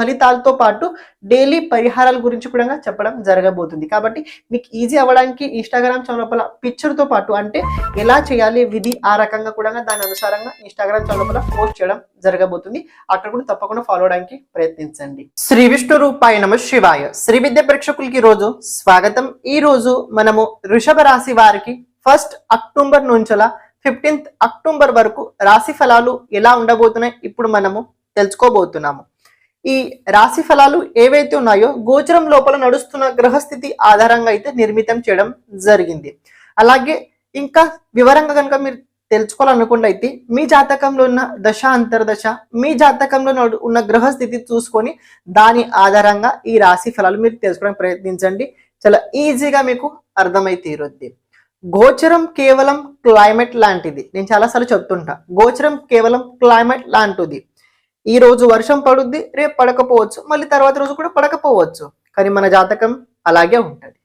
ఫలితాలతో పాటు డైలీ పరిహారాల గురించి కూడా చెప్పడం జరగబోతుంది. కాబట్టి మీకు ఈజీ అవ్వడానికి ఇన్స్టాగ్రామ్ ఛానల్ లోపల తో పాటు అంటే ఎలా చేయాలి విధి ఆ రకంగా కూడా దాని అనుసారంగా ఇన్స్టాగ్రామ్ ఛానల్ లోపల పోస్ట్ చేయడం జరగబోతుంది. అక్కడ కూడా తప్పకుండా ఫాలో అవడానికి ప్రయత్నించండి. శ్రీ విష్ణు రూపాయ నమ శివాయ. శ్రీ విద్య ప్రేక్షకులకి రోజు స్వాగతం. ఈ రోజు మనము వృషభ రాశి వారికి ఫస్ట్ అక్టోబర్ నుంచలా ఫిఫ్టీన్త్ అక్టోబర్ వరకు రాశి ఫలాలు ఎలా ఉండబోతున్నాయి ఇప్పుడు మనము తెలుసుకోబోతున్నాము. ఈ రాశి ఫలాలు ఏవైతే ఉన్నాయో గోచరం లోపల నడుస్తున్న గ్రహస్థితి ఆధారంగా అయితే నిర్మితం చేయడం జరిగింది. అలాగే ఇంకా వివరంగా కనుక మీరు తెలుసుకోవాలనుకుంటే అయితే మీ జాతకంలో ఉన్న దశ అంతర్దశ మీ జాతకంలో నడు- ఉన్న గ్రహస్థితి చూసుకొని దాని ఆధారంగా ఈ రాశి ఫలాలు మీరు తెలుసుకోవడానికి ప్రయత్నించండి. చాలా ఈజీగా మీకు అర్థమై తీరుద్ది గోచరం కేవలం క్లైమేట్ లాంటిది. నేను చాలాసార్లు చెప్తుంటా. గోచరం కేవలం క్లైమేట్ లాంటిది. ఈ రోజు వర్షం పడుద్ది రేపు పడకపోవచ్చు మళ్ళీ తర్వాత రోజు కూడా పడకపోవచ్చు. కానీ మన జాతకం అలాగే ఉంటుంది.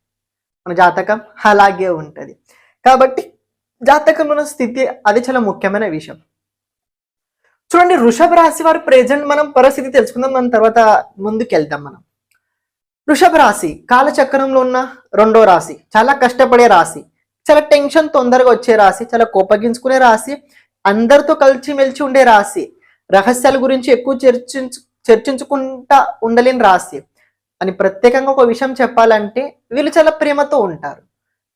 మన జాతకం అలాగే ఉంటుంది. కాబట్టి జాతకంలో స్థితి అది చాలా ముఖ్యమైన విషయం. చూడండి వృషభ రాశి వారు ప్రెజెంట్ మనం పరిస్థితి తెలుసుకుందాం మనం తర్వాత ముందుకు వెళ్దాం మనం. వృషభ రాశి కాలచక్రంలో ఉన్న రెండో రాశి చాలా కష్టపడే రాశి చాలా టెన్షన్ తొందరగా వచ్చే రాశి చాలా కోపగించుకునే రాశి అందరితో కలిసి మెలిచి ఉండే రాశి రహస్యాల గురించి ఎక్కువ చర్చించు చర్చించుకుంటా ఉండలేని రాశి అని ప్రత్యేకంగా ఒక విషయం చెప్పాలంటే వీళ్ళు చాలా ప్రేమతో ఉంటారు.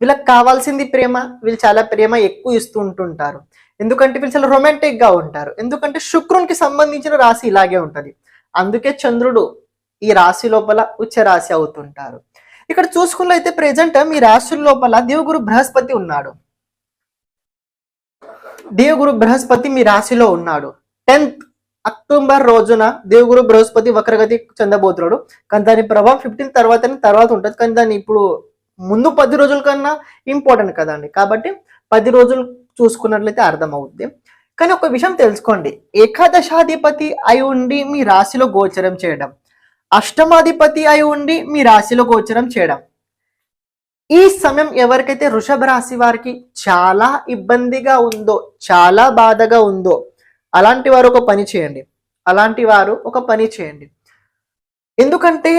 వీళ్ళకి కావాల్సింది ప్రేమ వీళ్ళు చాలా ప్రేమ ఎక్కువ ఇస్తూ ఉంటుంటారు. ఎందుకంటే వీళ్ళు చాలా రొమాంటిక్గా ఉంటారు. ఎందుకంటే శుక్రునికి సంబంధించిన రాశి ఇలాగే ఉంటుంది. అందుకే చంద్రుడు ఈ రాశి లోపల ఉచ్చ రాశి అవుతుంటారు. ఇక్కడ చూసుకున్నైతే ప్రెజెంట్ మీ రాశి లోపల దేవగురు బృహస్పతి ఉన్నాడు. దేవగురు బృహస్పతి మీ రాశిలో ఉన్నాడు. టెన్త్ అక్టోబర్ రోజున దేవుగురు బృహస్పతి వక్రగతి చెందబోతున్నాడు. కానీ దాని ప్రభావం ఫిఫ్టీన్ తర్వాత తర్వాత ఉంటుంది. కానీ దాన్ని ఇప్పుడు ముందు పది రోజుల కన్నా ఇంపార్టెంట్ కదండి కాబట్టి పది రోజులు చూసుకున్నట్లయితే అర్థమవుద్ది. కానీ ఒక విషయం తెలుసుకోండి. ఏకాదశాధిపతి అయి ఉండి మీ రాశిలో గోచరం చేయడం. అష్టమాధిపతి అయి ఉండి మీ రాశిలో గోచరం చేయడం. ఈ సమయం ఎవరికైతే వృషభ రాశి వారికి చాలా ఇబ్బందిగా ఉందో చాలా బాధగా ఉందో అలాంటి వారు ఒక పని చేయండి. అలాంటి వారు ఒక పని చేయండి. ఎందుకంటే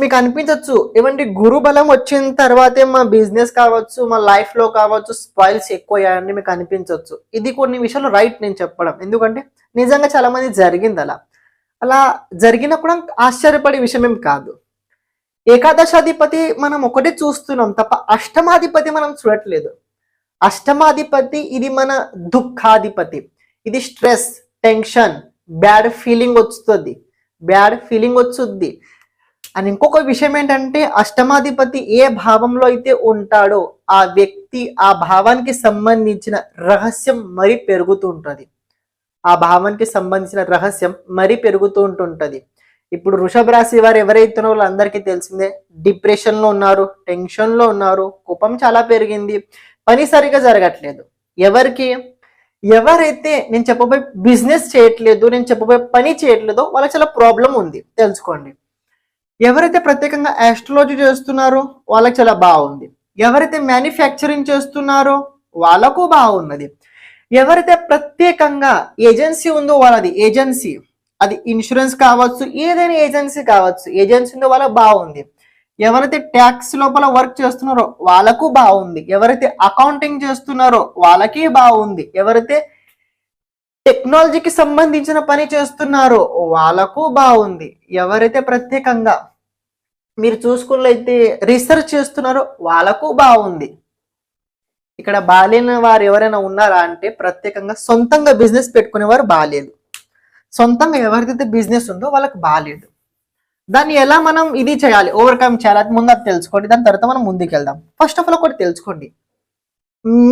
మీకు అనిపించవచ్చు ఏమంటే గురు బలం వచ్చిన తర్వాతే మా బిజినెస్ కావచ్చు మా లైఫ్లో కావచ్చు స్పాయిల్స్ ఎక్కువయ్యాయని మీకు అనిపించవచ్చు ఇది కొన్ని విషయాలు రైట్ నేను చెప్పడం. ఎందుకంటే నిజంగా చాలామంది జరిగింది అలా అలా జరిగినప్పుడు ఆశ్చర్యపడే విషయం ఏం కాదు. ఏకాదశాధిపతి మనం ఒకటే చూస్తున్నాం తప్ప అష్టమాధిపతి మనం చూడట్లేదు. అష్టమాధిపతి ఇది మన దుఃఖాధిపతి. ఇది స్ట్రెస్ టెన్షన్ బ్యాడ్ ఫీలింగ్ వస్తుంది. బ్యాడ్ ఫీలింగ్ వచ్చుద్ది అని ఇంకొక విషయం ఏంటంటే అష్టమాధిపతి ఏ భావంలో అయితే ఉంటాడో ఆ వ్యక్తి ఆ భావానికి సంబంధించిన రహస్యం మరి పెరుగుతూ ఉంటుంది. ఆ భావానికి సంబంధించిన రహస్యం మరి పెరుగుతూ ఉంటుంటుంది. ఇప్పుడు వృషభ రాశి వారు ఎవరైతే వాళ్ళందరికీ తెలిసిందే డిప్రెషన్లో ఉన్నారు టెన్షన్లో ఉన్నారు కోపం చాలా పెరిగింది. పని సరిగా జరగట్లేదు. ఎవరికి? ఎవరైతే నేను చెప్పబోయే బిజినెస్ చేయట్లేదు నేను చెప్పబోయే పని చేయట్లేదో వాళ్ళకి చాలా ప్రాబ్లం ఉంది. తెలుసుకోండి. ఎవరైతే ప్రత్యేకంగా ఆస్ట్రాలజీ చేస్తున్నారో వాళ్ళకి చాలా బాగుంది. ఎవరైతే మ్యానుఫ్యాక్చరింగ్ చేస్తున్నారో వాళ్ళకు బాగున్నది. ఎవరైతే ప్రత్యేకంగా ఏజెన్సీ ఉందో వాళ్ళది ఏజెన్సీ అది ఇన్సూరెన్స్ కావచ్చు ఏదైనా ఏజెన్సీ కావచ్చు ఏజెన్సీ ఉందో వాళ్ళకి బాగుంది. ఎవరైతే ట్యాక్స్ లోపల వర్క్ చేస్తున్నారో వాళ్ళకు బాగుంది. ఎవరైతే అకౌంటింగ్ చేస్తున్నారో వాళ్ళకి బాగుంది. ఎవరైతే టెక్నాలజీకి సంబంధించిన పని చేస్తున్నారో వాళ్ళకు బాగుంది. ఎవరైతే ప్రత్యేకంగా మీరు చూసుకున్నట్లయితే రీసెర్చ్ చేస్తున్నారో వాళ్ళకు బాగుంది. ఇక్కడ బాలేని వారు ఎవరైనా ఉన్నారా అంటే ప్రత్యేకంగా సొంతంగా బిజినెస్ పెట్టుకునేవారు బాగాలేదు సొంతంగా ఎవరికైతే బిజినెస్ ఉందో వాళ్ళకి బాలేదు దాన్ని ఎలా మనం ఇది చేయాలి ఓవర్కమ్ చేయాలి అది ముందు అది తెలుసుకోండి దాని తర్వాత మనం ముందుకు వెళ్దాం ఫస్ట్ ఆఫ్ ఆల్ ఒకటి తెలుసుకోండి.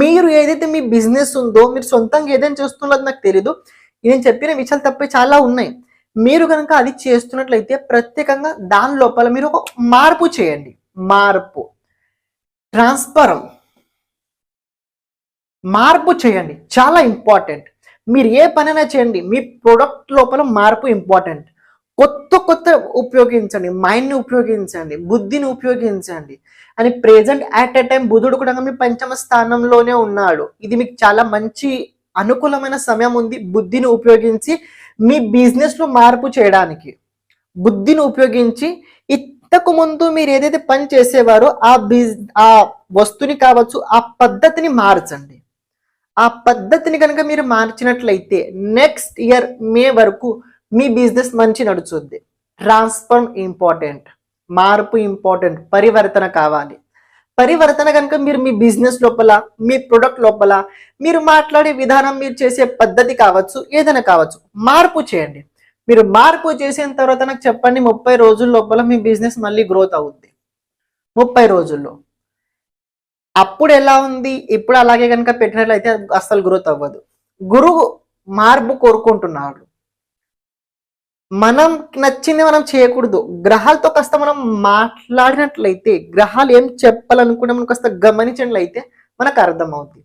మీరు ఏదైతే మీ బిజినెస్ ఉందో మీరు సొంతంగా ఏదైనా చేస్తున్నది నాకు తెలీదు నేను చెప్పిన విషయాలు తప్ప చాలా ఉన్నాయి. మీరు కనుక అది చేస్తున్నట్లయితే ప్రత్యేకంగా దాని లోపల మీరు ఒక మార్పు చేయండి. మార్పు. ట్రాన్స్ఫరం మార్పు చేయండి. చాలా ఇంపార్టెంట్ మీరు ఏ పనైనా చేయండి. మీ ప్రొడక్ట్ లోపల మార్పు ఇంపార్టెంట్ కొత్త కొత్త ఉపయోగించండి మైండ్ని ఉపయోగించండి బుద్ధిని ఉపయోగించండి. అని ప్రెజెంట్ అట్ ఎ టైం బుధుడు కూడా మీ పంచమ స్థానంలోనే ఉన్నాడు. ఇది మీకు చాలా మంచి అనుకూలమైన సమయం ఉంది బుద్ధిని ఉపయోగించి మీ బిజినెస్లో మార్పు చేయడానికి. బుద్ధిని ఉపయోగించి ఇంతకు ముందు మీరు ఏదైతే పని చేసేవారో ఆ బిజ్ ఆ వస్తువుని కావచ్చు ఆ పద్ధతిని మార్చండి. ఆ పద్ధతిని కనుక మీరు మార్చినట్లయితే నెక్స్ట్ ఇయర్ మే వరకు మీ బిజినెస్ మంచి నడుచుద్ది. Transform important. మార్పు ఇంపార్టెంట్. పరివర్తన కావాలి. పరివర్తన కనుక మీరు మీ బిజినెస్ లోపల మీ ప్రొడక్ట్ లోపల మీరు మాట్లాడే విధానం మీరు చేసే పద్ధతి కావచ్చు ఏదైనా కావచ్చు మార్పు చేయండి. మీరు మార్పు చేసిన తర్వాత నాకు చెప్పండి ముప్పై రోజుల లోపల మీ బిజినెస్ మళ్ళీ గ్రోత్ అవుద్ది. ముప్పై రోజుల్లో. అప్పుడు ఎలా ఉంది? ఇప్పుడు అలాగే కనుక పెట్టినట్లయితే అస్సలు గ్రోత్ అవ్వదు. గురువు మార్పు కోరుకుంటున్నాడు. మనం నచ్చింది మనం చేయకూడదు. గ్రహాలతో కాస్త మనం మాట్లాడినట్లయితే గ్రహాలు ఏం చెప్పాలనుకుంటే మనం కాస్త గమనించినట్లయితే మనకు అర్థమవుతుంది.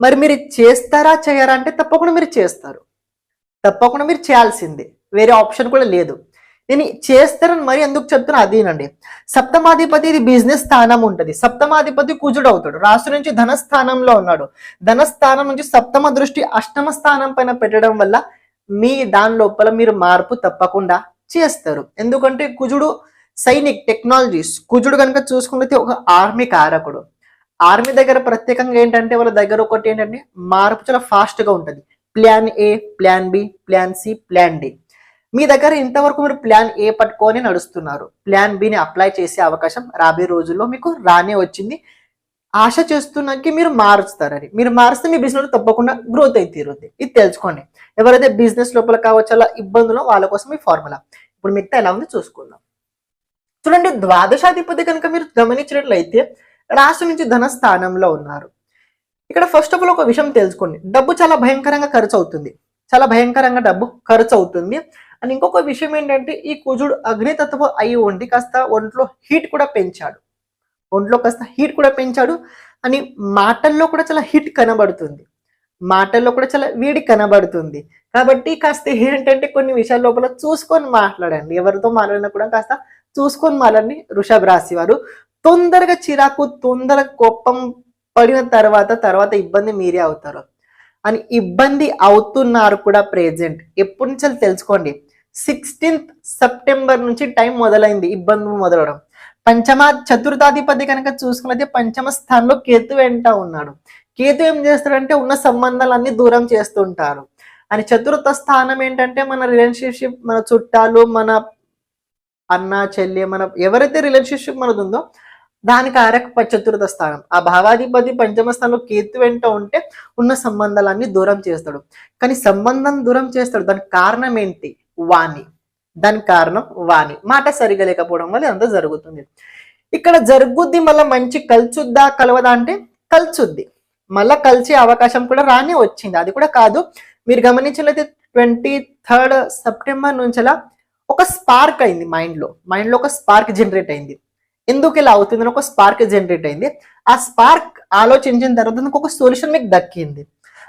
మరి మీరు చేస్తారా చేయరా అంటే తప్పకుండా మీరు చేస్తారు. తప్పకుండా మీరు చేయాల్సిందే. వేరే ఆప్షన్ కూడా లేదు. నేను చేస్తారని మరి ఎందుకు చెప్తున్నా అదేనండి సప్తమాధిపతి ఇది బిజినెస్ స్థానం ఉంటుంది. సప్తమాధిపతి కుజుడు అవుతాడు. రాశి నుంచి ధనస్థానంలో ఉన్నాడు. ధనస్థానం నుంచి సప్తమ దృష్టి అష్టమ స్థానం పైన పెట్టడం వల్ల మీ దాని లోపల మీరు మార్పు తప్పకుండా చేస్తారు. ఎందుకంటే కుజుడు సైనిక్ టెక్నాలజీస్ కుజుడు కనుక చూసుకుంటే ఒక ఆర్మీ కారకుడు. ఆర్మీ దగ్గర ప్రత్యేకంగా ఏంటంటే వాళ్ళ దగ్గర ఒకటి ఏంటంటే మార్పు చాలా ఫాస్ట్గా ఉంటుంది. Plan A plan B plan C plan D. మీ దగ్గర ఇంతవరకు మీరు ప్లాన్ ఏ పట్టుకొని నడుస్తున్నారు? ప్లాన్ బిని అప్లై చేసే అవకాశం రాబోయే రోజుల్లో మీకు రానే వచ్చింది. ఆశ చేస్తున్నాకి మీరు మారుస్తారని. మీరు మారిస్తే మీ బిజినెస్ తప్పకుండా గ్రోత్ అయితే తీరుద్ది. ఇది తెలుసుకోండి. ఎవరైతే బిజినెస్ లోపల కావచ్చు అలా ఇబ్బందులు వాళ్ళ కోసం ఈ ఫార్ములా ఇప్పుడు మిగతా ఎలా ఉంది చూసుకుందాం. చూడండి ద్వాదశాధిపతి కనుక మీరు గమనించినట్లయితే రాశి నుంచి ధన స్థానంలో ఉన్నారు. ఇక్కడ ఫస్ట్ ఆఫ్ ఆల్ ఒక విషయం తెలుసుకోండి. డబ్బు చాలా భయంకరంగా ఖర్చు అవుతుంది చాలా భయంకరంగా డబ్బు ఖర్చు అవుతుంది అండ్ ఇంకొక విషయం ఏంటంటే ఈ కుజుడు అగ్నితత్వం అయి ఉండి కాస్త ఒంట్లో హీట్ కూడా పెంచాడు. ఒంట్లో కాస్త హీట్ కూడా పెంచాడు అని మాటల్లో కూడా చాలా హీట్ కనబడుతుంది. మాటల్లో కూడా చాలా వేడి కనబడుతుంది. కాబట్టి కాస్త ఏంటంటే కొన్ని విషయాల లోపల చూసుకొని మాట్లాడండి. ఎవరితో మాట్లాడినా కూడా కాస్త చూసుకొని మాట్లాడండి వృషభ రాశి వారు. తొందరగా చిరాకు తొందరగా కోపం పడిన తర్వాత తర్వాత ఇబ్బంది మీరే అవుతారు. అని ఇబ్బంది అవుతున్నారు కూడా ప్రెజెంట్. ఎప్పటి నుంచి తెలుసుకోండి. సిక్స్టీన్త్ సెప్టెంబర్ నుంచి టైం మొదలైంది ఇబ్బంది మొదలవడం. పంచమ చతుర్థాధిపతి కనుక చూసుకున్నది పంచమ స్థానంలో కేతు వెంట ఉన్నాడు. కేతు ఏం చేస్తాడంటే ఉన్న సంబంధాలన్నీ దూరం చేస్తుంటారు. అని చతుర్థ స్థానం ఏంటంటే మన రిలేషన్షిప్ మన చుట్టాలు మన అన్న చెల్లి మన ఎవరైతే రిలేషన్షిప్ మనది ఉందో దానికి ఆరక చతుర్థ స్థానం. ఆ భావాధిపతి పంచమ స్థానంలో కేతు వెంట ఉంటే ఉన్న సంబంధాలన్నీ దూరం చేస్తాడు. కానీ సంబంధం దూరం చేస్తాడు. దానికి కారణం ఏంటి? వాణి. దానికి కారణం వాణి. మాట సరిగా లేకపోవడం వల్ల అంతా జరుగుతుంది. ఇక్కడ జరుగుద్ది మళ్ళీ మంచి కలుచుద్దా కలవదా అంటే కలుచుద్ది. మళ్ళా కలిసే అవకాశం కూడా రానే వచ్చింది. అది కూడా కాదు. మీరు గమనించినట్లయితే ట్వంటీ థర్డ్ సెప్టెంబర్ నుంచి అలా ఒక స్పార్క్ అయింది మైండ్లో. మైండ్లో ఒక స్పార్క్ జనరేట్ అయింది. ఎందుకు ఇలా అవుతుందని ఒక స్పార్క్ జనరేట్ అయింది. ఆ స్పార్క్ ఆలోచించిన తర్వాత ఒక సొల్యూషన్ మీకు దక్కింది.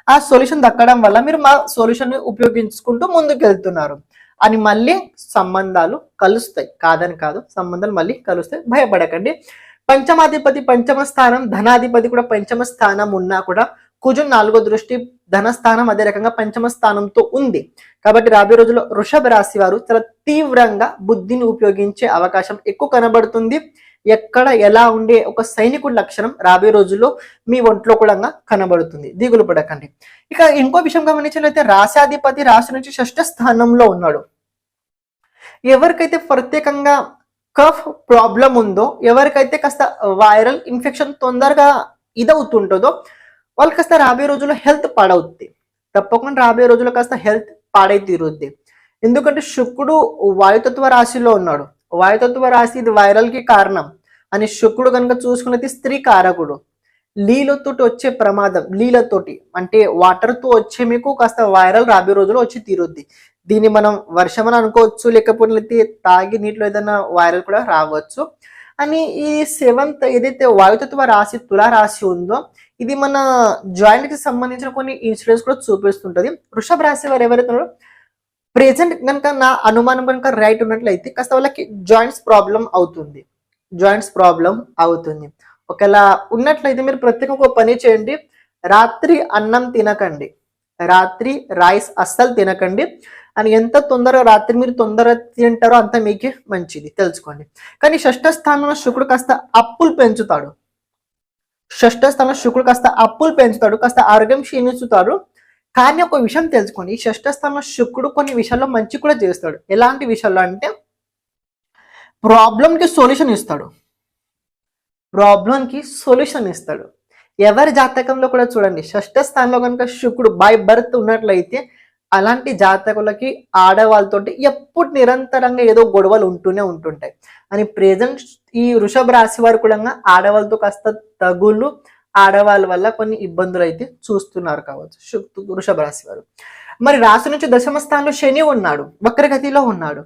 ఆ సొల్యూషన్ దక్కడం వల్ల మీరు మా సొల్యూషన్ ఉపయోగించుకుంటూ ముందుకు వెళ్తున్నారు అని మళ్ళీ సంబంధాలు కలుస్తాయి. కాదని కాదు సంబంధాలు మళ్ళీ కలుస్తాయి. భయపడకండి. పంచమాధిపతి పంచమ స్థానం ధనాధిపతి కూడా పంచమ స్థానం ఉన్నా కూడా కుజు నాలుగో దృష్టి ధనస్థానం అదే రకంగా పంచమ స్థానంతో ఉంది. కాబట్టి రాబోయే రోజుల్లో వృషభ రాశి వారు చాలా తీవ్రంగా బుద్ధిని ఉపయోగించే అవకాశం ఎక్కువ కనబడుతుంది. ఎక్కడ ఎలా ఉండే ఒక సైనికుడి లక్షణం రాబోయే రోజుల్లో మీ ఒంట్లో కూడా కనబడుతుంది. దిగులు పడకండి. ఇక ఇంకో విషయం గమనించినట్లయితే రాశాధిపతి రాశి నుంచి షష్ఠ స్థానంలో ఉన్నాడు. ఎవరికైతే ప్రత్యేకంగా కఫ్ ప్రాబ్లం ఉందో ఎవరికైతే కాస్త వైరల్ ఇన్ఫెక్షన్ తొందరగా ఇదవుతుంటుందో వాళ్ళు కాస్త రాబోయే రోజుల్లో హెల్త్ పాడవుద్ది. తప్పకుండా రాబోయే రోజుల్లో కాస్త హెల్త్ పాడై తీరుద్ది ఎందుకంటే శుక్రుడు వాయుతత్వ రాశిలో ఉన్నాడు. వాయుతత్వ రాశి ఇది వైరల్కి కారణం. అని శుక్రుడు కనుక చూసుకున్నది స్త్రీ కారకుడు. లీలతోటి వచ్చే ప్రమాదం లీలతోటి అంటే వాటర్తో వచ్చే మీకు కాస్త వైరల్ రాబోయే రోజుల్లో వచ్చి తీరుద్ది. దీన్ని మనం వర్షం అని అనుకోవచ్చు లేకపోతే తాగి నీటిలో ఏదైనా వైరల్ కూడా రావచ్చు. అని ఈ సెవెంత్ ఏదైతే వాయుతత్వ రాశి తులా రాశి ఉందో ఇది మన జాయింట్కి సంబంధించిన కొన్ని ఇన్సిడెంట్స్ కూడా చూపిస్తుంటది. వృషభ రాశి వారు ఎవరైతే ప్రెజెంట్ ప్రెసెంట్ కనుక నా అనుమానం కనుక రైట్ ఉన్నట్లయితే కాస్త వాళ్ళకి జాయింట్స్ ప్రాబ్లం అవుతుంది. జాయింట్స్ ప్రాబ్లం అవుతుంది. ఒకవేళ ఉన్నట్లయితే మీరు ప్రత్యేక ఒక పని చేయండి. రాత్రి అన్నం తినకండి. రాత్రి రైస్ అస్సలు తినకండి. అని ఎంత తొందరగా రాత్రి మీరు తొందరగా తింటారో అంత మీకు మంచిది. తెలుసుకోండి. కానీ షష్ఠ స్థానంలో శుక్రుడు కాస్త అప్పులు పెంచుతాడు. షష్ఠ స్థానంలో శుక్రుడు కాస్త అప్పులు పెంచుతాడు. కాస్త ఆరోగ్యం క్షీణించుతాడు. కానీ ఒక విషయం తెలుసుకోండి ఈ షష్ఠ స్థానంలో శుక్రుడు కొన్ని విషయాల్లో మంచి కూడా చేస్తాడు. ఎలాంటి విషయాల్లో అంటే ప్రాబ్లంకి సొల్యూషన్ ఇస్తాడు. ప్రాబ్లంకి సొల్యూషన్ ఇస్తాడు. ఎవరి జాతకంలో కూడా చూడండి షష్ఠ స్థానంలో కనుక శుక్రుడు బై బర్త్ ఉన్నట్లయితే అలాంటి జాతకులకి ఆడవాళ్ళతోటి ఎప్పుడు నిరంతరంగా ఏదో గొడవలు ఉంటూనే ఉంటుంటాయి. అని ప్రెజెంట్ ఈ వృషభ రాశి వారు కూడా ఆడవాళ్ళతో కాస్త తగులు ఆడవాళ్ళ వల్ల కొన్ని ఇబ్బందులు అయితే చూస్తున్నారు కావచ్చు. శుక్రు వృషభ రాశి వారు. మరి రాశి నుంచి దశమ స్థానంలో శని ఉన్నాడు వక్రగతిలో ఉన్నాడు.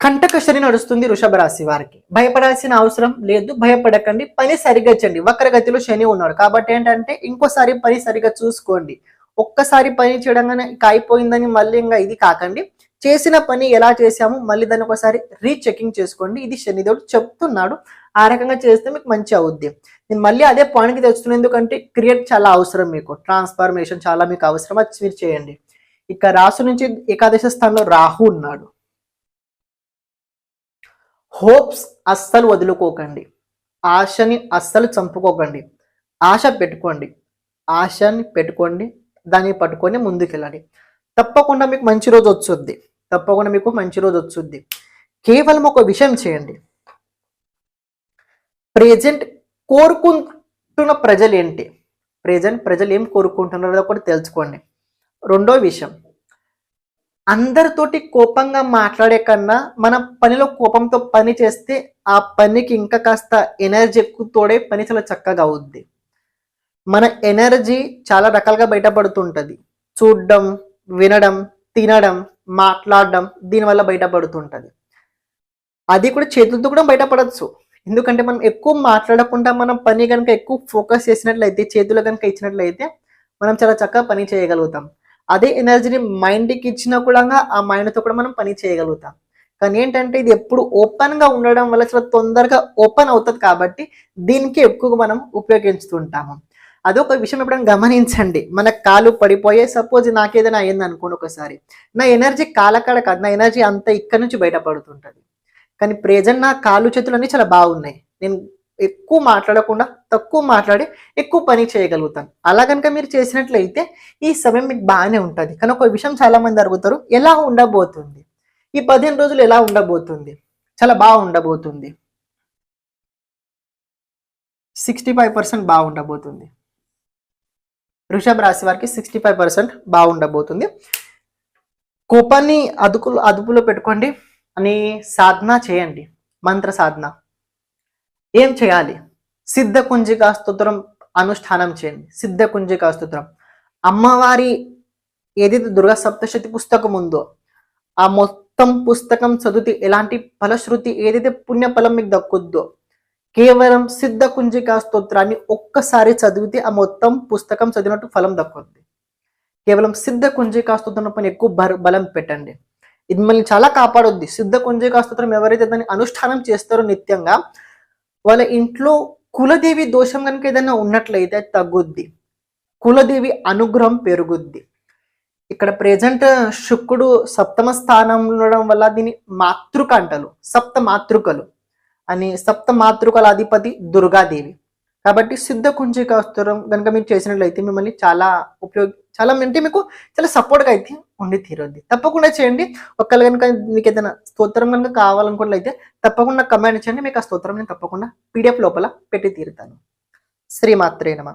కంటక శని నడుస్తుంది వృషభ రాశి వారికి. భయపడాల్సిన అవసరం లేదు భయపడకండి పని సరిగ్గా చేయండి. వక్రగతిలో శని ఉన్నాడు. కాబట్టి ఏంటంటే ఇంకోసారి పని సరిగ్గా చూసుకోండి. ఒక్కసారి పని చేయడంగానే ఇక అయిపోయిందని మళ్ళీ ఇంకా ఇది కాకండి. చేసిన పని ఎలా చేశాము మళ్ళీ దాన్ని ఒకసారి రీచెకింగ్ చేసుకోండి. ఇది శనిదేవుడు చెప్తున్నాడు. ఆ రకంగా చేస్తే మీకు మంచి అవుద్ది నేను మళ్ళీ అదే పాయింట్కి తెచ్చుతున్నాను ఎందుకంటే క్రియేట్ చాలా అవసరం మీకు. ట్రాన్స్ఫర్మేషన్ చాలా మీకు అవసరం. అది మీరు చేయండి. ఇక రాసు నుంచి ఏకాదశ స్థానంలో రాహు ఉన్నాడు. హోప్స్ అస్సలు వదులుకోకండి. ఆశని అస్సలు చంపుకోకండి. ఆశ పెట్టుకోండి. ఆశని పెట్టుకోండి. దాన్ని పట్టుకొని ముందుకెళ్ళండి తప్పకుండా మీకు మంచి రోజు వచ్చుద్ది. తప్పకుండా మీకు మంచి రోజు వచ్చుద్ది. కేవలం ఒక విషయం చేయండి. ప్రెజెంట్ కోరుకుంటున్న ప్రజలు ఏంటి ప్రెజెంట్ ప్రజలు ఏం కోరుకుంటున్నారో కూడా తెలుసుకోండి. రెండో విషయం. అందరితోటి కోపంగా మాట్లాడే కన్నా మన పనిలో కోపంతో పని చేస్తే ఆ పనికి ఇంకా కాస్త ఎనర్జీ ఎక్కువ తోడే పని చాలా చక్కగా అవుద్ది. మన ఎనర్జీ చాలా రకాలుగా బయటపడుతుంటుంది. చూడడం వినడం తినడం మాట్లాడడం దీనివల్ల బయటపడుతుంటుంది. అది కూడా చేతులతో కూడా బయటపడచ్చు. ఎందుకంటే మనం ఎక్కువ మాట్లాడకుండా మనం పని కనుక ఎక్కువ ఫోకస్ చేసినట్లయితే చేతులు కనుక ఇచ్చినట్లయితే మనం చాలా చక్కగా పని చేయగలుగుతాం. అదే ఎనర్జీని మైండ్కి ఇచ్చినా కూడా ఆ మైండ్తో కూడా మనం పని చేయగలుగుతాం. కానీ ఏంటంటే ఇది ఎప్పుడు ఓపెన్గా ఉండడం వల్ల చాలా తొందరగా ఓపెన్ అవుతుంది కాబట్టి దీనికి ఎక్కువగా మనం ఉపయోగించుతుంటాము. అదొక విషయం ఎప్పుడైనా గమనించండి. మన కాలు పడిపోయే సపోజ్ నాకేదైనా అయ్యింది అనుకోండి ఒకసారి. నా ఎనర్జీ కాలకాడ కాదు నా ఎనర్జీ అంతా ఇక్కడ నుంచి బయటపడుతుంటుంది. కానీ ప్రెజెంట్ నా కాలు చేతులు అన్నీ చాలా బాగున్నాయి. నేను ఎక్కువ మాట్లాడకుండా తక్కువ మాట్లాడి ఎక్కువ పని చేయగలుగుతాను. అలా కనుక మీరు చేసినట్లయితే ఈ సమయం మీకు బాగానే ఉంటుంది. కానీ ఒక విషయం చాలా మంది అడుగుతారు ఎలా ఉండబోతుంది? ఈ పదిహేను రోజులు ఎలా ఉండబోతుంది? చాలా బాగా ఉండబోతుంది. సిక్స్టీ ఫైవ్ పర్సెంట్ బాగుండబోతుంది. వృషభ రాశి వారికి సిక్స్టీ ఫైవ్ పర్సెంట్ బాగుండబోతుంది. కోపాన్ని అదుపులో అదుపులో పెట్టుకోండి. అని సాధన చేయండి. మంత్ర సాధన. ఏం చేయాలి? సిద్ధ కుంజికా స్తోత్రం అనుష్ఠానం చేయండి. సిద్ధ కుంజికా స్తోత్రం. అమ్మవారి ఏదైతే దుర్గా సప్తశతి పుస్తకం ఉందో ఆ మొత్తం పుస్తకం చదివితే ఎలాంటి ఫలశ్రుతి ఏదైతే పుణ్యఫలం మీకు దక్కుద్దో కేవలం సిద్ధ కుంజికా స్తోత్రాన్ని ఒక్కసారి చదివితే ఆ మొత్తం పుస్తకం చదివినట్టు ఫలం దక్కుద్ది కేవలం సిద్ధ కుంజికా స్తోత్రం పైన ఎక్కువ బలం పెట్టండి. ఇది మిమ్మల్ని చాలా కాపాడొద్ది. సిద్ధ కుంజికా స్తోత్రం ఎవరైతే దాన్ని అనుష్ఠానం చేస్తారో నిత్యంగా వాళ్ళ ఇంట్లో కులదేవి దోషం కనుక ఏదైనా ఉన్నట్లయితే తగ్గుద్ది. కులదేవి అనుగ్రహం పెరుగుద్ది. ఇక్కడ ప్రజెంట్ శుక్రుడు సప్తమ స్థానం ఉండడం వల్ల దీని మాతృక అంటారు సప్త మాతృకలు. అని సప్త మాతృకల అధిపతి దుర్గాదేవి. కాబట్టి సిద్ధ కుంజిక స్తోత్రం కనుక మీరు చేసినట్లయితే మిమ్మల్ని చాలా ఉపయోగ చాలా అంటే మీకు చాలా సపోర్ట్గా అయితే ఉండి తీరుద్ది. తప్పకుండా చేయండి. ఒకవేళ కనుక మీకు ఏదైనా స్తోత్రం కనుక కావాలనుకున్నట్లయితే తప్పకుండా కమెంట్ చేయండి. మీకు ఆ స్తోత్రం నేను తప్పకుండా పీడిఎఫ్ లోపల పెట్టి తీరుతాను. శ్రీమాత్రే నమ.